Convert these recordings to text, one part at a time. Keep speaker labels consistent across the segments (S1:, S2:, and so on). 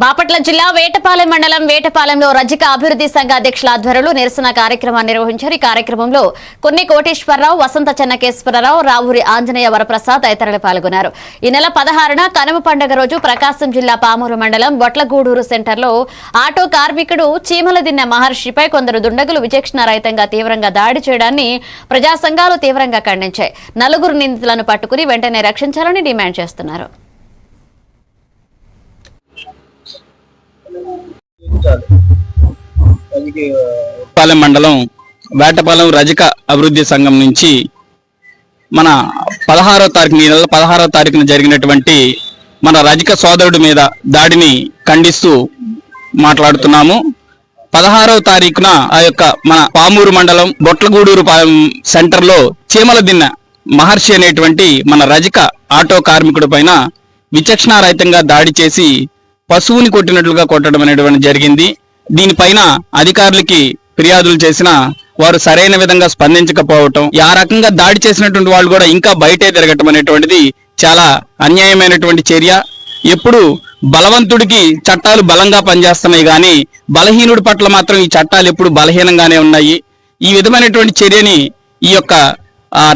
S1: బాపట్ల జిల్లా వేటపాలెం మండలం వేటపాలెంలో రజిక అభివృద్ధి సంఘ అధ్యక్షుల ఆధ్వర్యంలో నిరసన కార్యక్రమాన్ని నిర్వహించారు. ఈ కార్యక్రమంలో కొన్ని కోటేశ్వరరావు వసంత చెన్నకేశ్వరరావు రావూరి ఆంజనేయ వరప్రసాద్ తదితరులు పాల్గొన్నారు. ఈ నెల పదహారున కనుమ పండుగ రోజు ప్రకాశం జిల్లా పామూరు మండలం బొట్లగూడూరు సెంటర్లో ఆటో కార్మికుడు చీమలదిన్న మహర్షిపై కొందరు దుండగులు విచక్షణ రహితంగా తీవ్రంగా దాడి చేయడాన్ని ప్రజా సంఘాలు తీవ్రంగా ఖండించాయి. నలుగురు నిందితులను పట్టుకుని వెంటనే రక్షించాలని డిమాండ్ చేస్తున్నారు.
S2: పాలెం మండలం వేటపాలెం రజక అభివృద్ధి సంఘం నుంచి మన పదహారో తారీఖు ఈ నెల పదహారో తారీఖున జరిగినటువంటి మన రజక సోదరుడి మీద దాడిని ఖండిస్తూ మాట్లాడుతున్నాము. పదహారవ తారీఖున ఆ యొక్క మన పామూరు మండలం బొట్లగూడూరు సెంటర్లో చీమల దిన్న మహర్షి అనేటువంటి మన రజక ఆటో కార్మికుడి పైన విచక్షణారహితంగా దాడి చేసి పశువుని కొట్టినట్లుగా కొట్టడం అనేటువంటి జరిగింది. దీనిపైన అధికారులకి ఫిర్యాదులు చేసినా వారు సరైన విధంగా స్పందించకపోవటం ఆ రకంగా దాడి చేసినటువంటి వాళ్ళు కూడా ఇంకా బయటే తిరగటం అనేటువంటిది చాలా అన్యాయమైనటువంటి చర్య. ఎప్పుడు బలవంతుడికి చట్టాలు బలంగా పనిచేస్తున్నాయి కానీ బలహీనుడి పట్ల మాత్రం ఈ చట్టాలు ఎప్పుడు బలహీనంగానే ఉన్నాయి. ఈ విధమైనటువంటి చర్యని ఈ యొక్క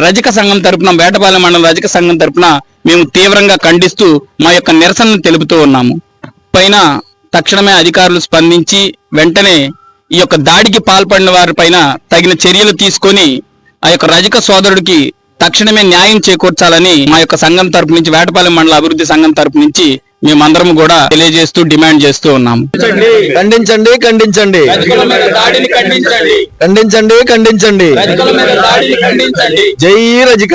S2: రజక సంఘం తరపున వేటపాలెం మండలం రజక సంఘం తరపున మేము తీవ్రంగా ఖండిస్తూ మా యొక్క నిరసనను తెలుపుతూ ఉన్నాము. పైన తక్షణమే అధికారులు స్పందించి వెంటనే ఈ యొక్క దాడికి పాల్పడిన వారిపైన తగిన చర్యలు తీసుకొని ఆ యొక్క రజక సోదరుడికి తక్షణమే న్యాయం చేకూర్చాలని మా యొక్క సంఘం తరపు నుంచి వేటపాలెం మండల అభివృద్ధి సంఘం తరపు నుంచి మేమందరం కూడా తెలియజేస్తూ డిమాండ్ చేస్తూ ఉన్నాము.
S3: ఖండించండి. ఖండించండి
S2: దాడిని ఖండించండి.
S3: ఖండించండి ఖండించండి.
S2: దాడిని ఖండించండి.
S3: జై రజిక.